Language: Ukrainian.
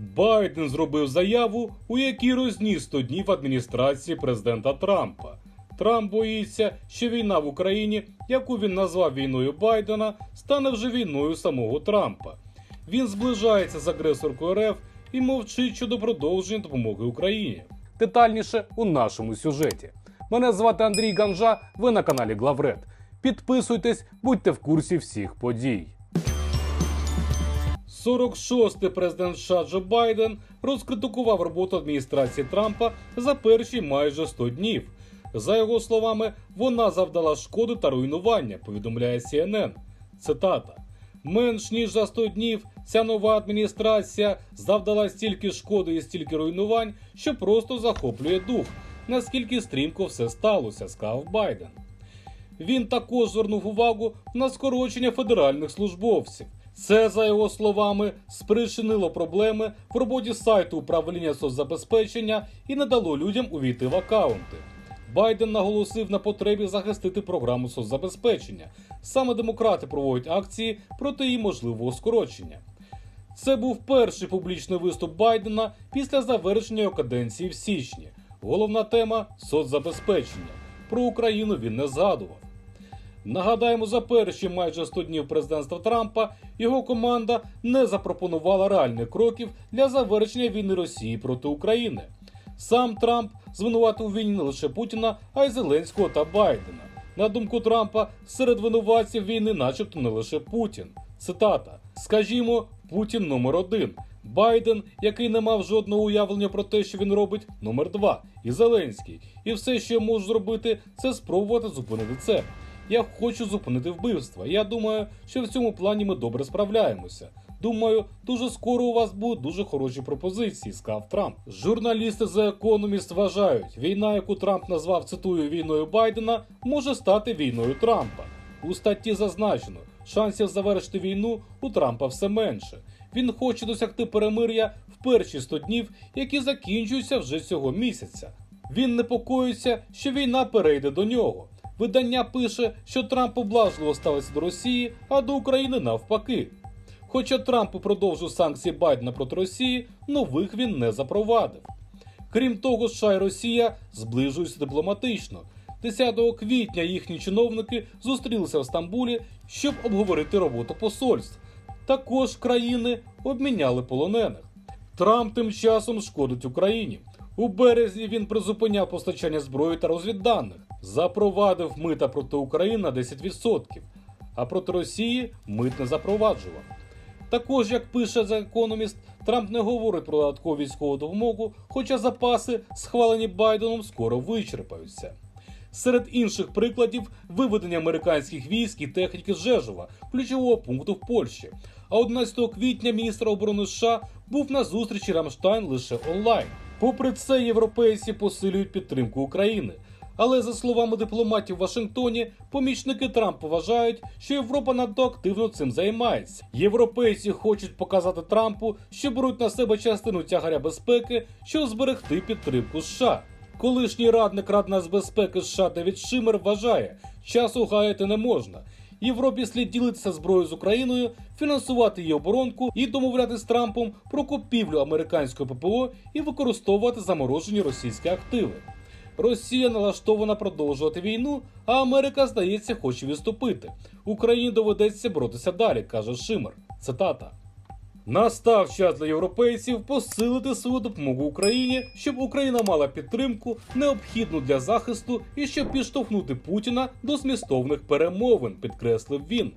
Байден зробив заяву, у якій розніс 100 днів адміністрації президента Трампа. Трамп боїться, що війна в Україні, яку він назвав війною Байдена, стане вже війною самого Трампа. Він зближається з агресоркою РФ і мовчить щодо продовження допомоги Україні. Детальніше у нашому сюжеті. Мене звати Андрій Ганжа. Ви на каналі Главред. Підписуйтесь, будьте в курсі всіх подій. 46-й президент США Джо Байден розкритикував роботу адміністрації Трампа за перші майже 100 днів. За його словами, вона завдала шкоди та руйнування, повідомляє CNN. Цитата: менш ніж за 100 днів ця нова адміністрація завдала стільки шкоди і стільки руйнувань, що просто захоплює дух. Наскільки стрімко все сталося, сказав Байден. Він також звернув увагу на скорочення федеральних службовців. Це, за його словами, спричинило проблеми в роботі сайту управління соцзабезпечення і не дало людям увійти в акаунти. Байден наголосив на потребі захистити програму соцзабезпечення. Саме демократи проводять акції проти її можливого скорочення. Це був перший публічний виступ Байдена після завершення його каденції в січні. Головна тема соцзабезпечення. Про Україну він не згадував. Нагадаємо, за перші майже 100 днів президентства Трампа його команда не запропонувала реальних кроків для завершення війни Росії проти України. Сам Трамп звинуватив війні не лише Путіна, а й Зеленського та Байдена. На думку Трампа, серед винуватців війни, начебто, не лише Путін. Цитата: Скажімо, Путін номер один. Байден, який не мав жодного уявлення про те, що він робить, номер два. І Зеленський. І все, що я можу зробити, це спробувати зупинити це. Я хочу зупинити вбивства. Я думаю, що в цьому плані ми добре справляємося. Думаю, дуже скоро у вас будуть дуже хороші пропозиції, сказав Трамп. Журналісти The Economist вважають, війна, яку Трамп назвав цитую війною Байдена, може стати війною Трампа. У статті зазначено, шансів завершити війну у Трампа все менше. Він хоче досягти перемир'я в перші 100 днів, які закінчуються вже цього місяця. Він непокоїться, що війна перейде до нього. Видання пише, що Трамп поблажливо ставиться до Росії, а до України навпаки. Хоча Трамп продовжив санкції Байдена проти Росії, нових він не запровадив. Крім того, США і Росія зближуються дипломатично. 10 квітня їхні чиновники зустрілися в Стамбулі, щоб обговорити роботу посольств. Також країни обміняли полонених. Трамп тим часом шкодить Україні. У березні він призупиняв постачання зброї та розвідданих, запровадив мита проти України на 10%, а проти Росії мит не запроваджував. Також, як пише The Economist, Трамп не говорить про додаткову військову допомогу, хоча запаси, схвалені Байденом, скоро вичерпаються. Серед інших прикладів виведення американських військ і техніки з Жежова, ключового пункту в Польщі. А 11 квітня міністр оборони США був на зустрічі Рамштайн лише онлайн. Попри це, європейці посилюють підтримку України. Але за словами дипломатів в Вашингтоні, помічники Трампа вважають, що Європа надто активно цим займається. Європейці хочуть показати Трампу, що беруть на себе частину тягаря безпеки, щоб зберегти підтримку США. Колишній радник Ради нацбезпеки США Девід Шимер вважає, часу гаяти не можна. Європі слід ділитися зброєю з Україною, фінансувати її оборонку і домовляти з Трампом про купівлю американського ППО і використовувати заморожені російські активи. Росія налаштована продовжувати війну, а Америка, здається, хоче відступити. Україні доведеться боротися далі, каже Шимер. Цитата. Настав час для європейців посилити свою допомогу Україні, щоб Україна мала підтримку, необхідну для захисту і щоб підштовхнути Путіна до змістовних перемовин, підкреслив він.